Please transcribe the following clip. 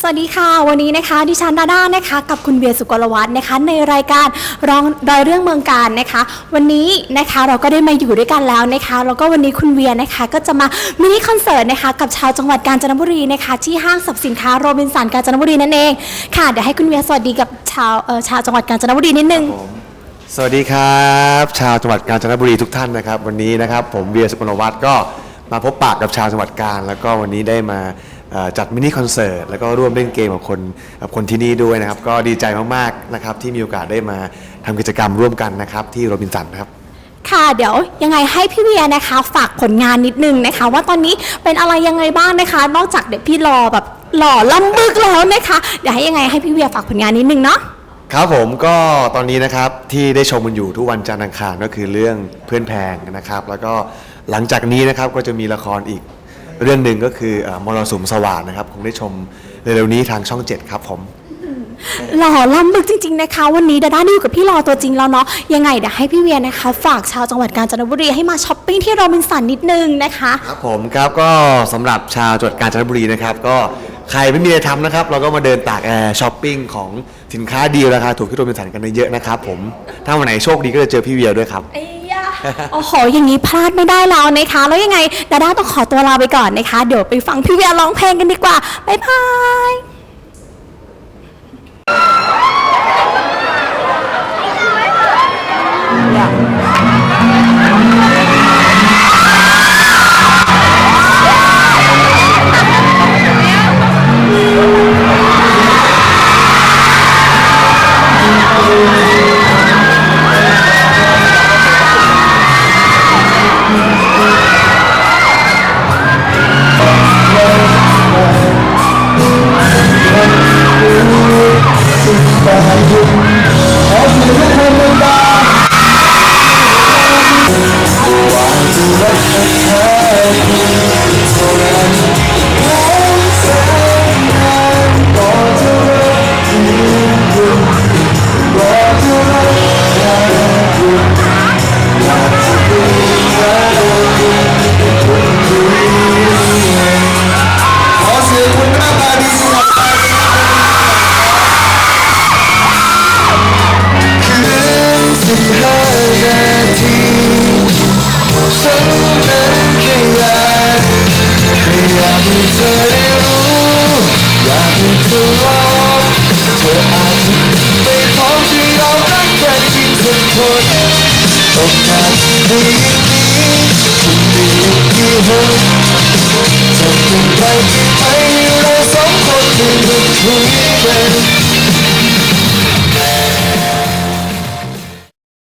สวัสดีค่ะ วันนี้นะคะดิฉันดาด้านะคะ กับคุณเวียร์สุกลวัฒน์นะคะ ในรายการร้องรอยเรื่องเมืองการนะคะ วันนี้นะคะเราก็ได้มาอยู่ด้วยกันแล้วนะคะแล้วก็วันนี้คุณเวียนะคะ ก็จะมามินิคอนเสิร์ตนะคะ กับชาวจังหวัดกาญจนบุรีนะคะ ที่ห้างสรรพสินค้าโรบินสันกาญจนบุรีนั่นเองค่ะเดี๋ยวให้คุณเวียสวัสดีกับชาวเอ่อชาวจังหวัดกาญจนบุรีนิดนึง สวัสดีครับ ชาวจังหวัดกาญจนบุรีทุกท่านนะครับ วันนี้นะครับผมเวียสุกลวัฒน์ก็มาพบปากกับชาวจังหวัดกาญแล้วก็วันนี้ได้มา จัดมินิคอนเสิร์ตแล้วก็ร่วมเล่นเกมกับคนกับคนที่นี่ด้วยนะครับ ก็ดีใจมากๆนะครับที่มีโอกาสได้มาทำกิจกรรมร่วมกันนะครับ ที่โรบินสันครับ ค่ะเดี๋ยวยังไงให้พี่เวียนะคะ ฝากผลงานนิดนึงนะคะ ว่าตอนนี้เป็นอะไรยังไงบ้างนะคะ นอกจากเด็กพี่รอแบบหล่อล่ำบึกแล้วนะคะเดี๋ยวให้ยังไงให้พี่เวียฝากผลงานนิดนึงเนาะ ครับผมก็ตอนนี้นะครับที่ได้ชมกันอยู่ทุกวันจันทร์อังคารก็คือเรื่องเพื่อนแพงนะครับ แล้วก็หลังจากนี้นะครับก็จะมีละครอีก เรื่องหนึ่งก็คือเอ่อมรสุมสว่างนะครับ คงได้ชมเร็วๆนี้ทางช่อง 7 ครับผม หล่อล่ำบึกจริง ๆ นะคะ วันนี้ดาด้าได้อยู่กับพี่รอตัวจริงแล้วเนาะยังไงเดี๋ยวให้พี่เวียนะคะ ฝากชาวจังหวัดกาญจนบุรีให้มาช้อปปิ้งที่โรบินสันนิดนึงนะคะ ครับผมครับก็สำหรับชาวจังหวัดกาญจนบุรีนะครับ ก็ใครไม่มีอะไรทำนะครับ เราก็มาเดินตากแอร์ช้อปปิ้งของสินค้าดีราคาถูกที่โรบินสันกันเยอะๆนะครับผม ถ้าวันไหนโชคดีก็จะเจอพี่เวียด้วยครับไอ้ยา โอ้โห อย่างนี้พลาดไม่ได้แล้วนะคะ แล้วยังไงดาด้าต้องขอตัวลาไปก่อนนะคะ เดี๋ยวไปฟังพี่เวียร้องเพลงกันดีกว่า บ๊ายบาย อได้รู้อยากให้เธอรอเธออาจจะไม่พร้อมที่เรารักกันจริงสักคนโอกาสดีนี้คุณมีอยู่ที่หนจะเป็นไปที่ไม่ให้เราสองคนได้มาคุยกัน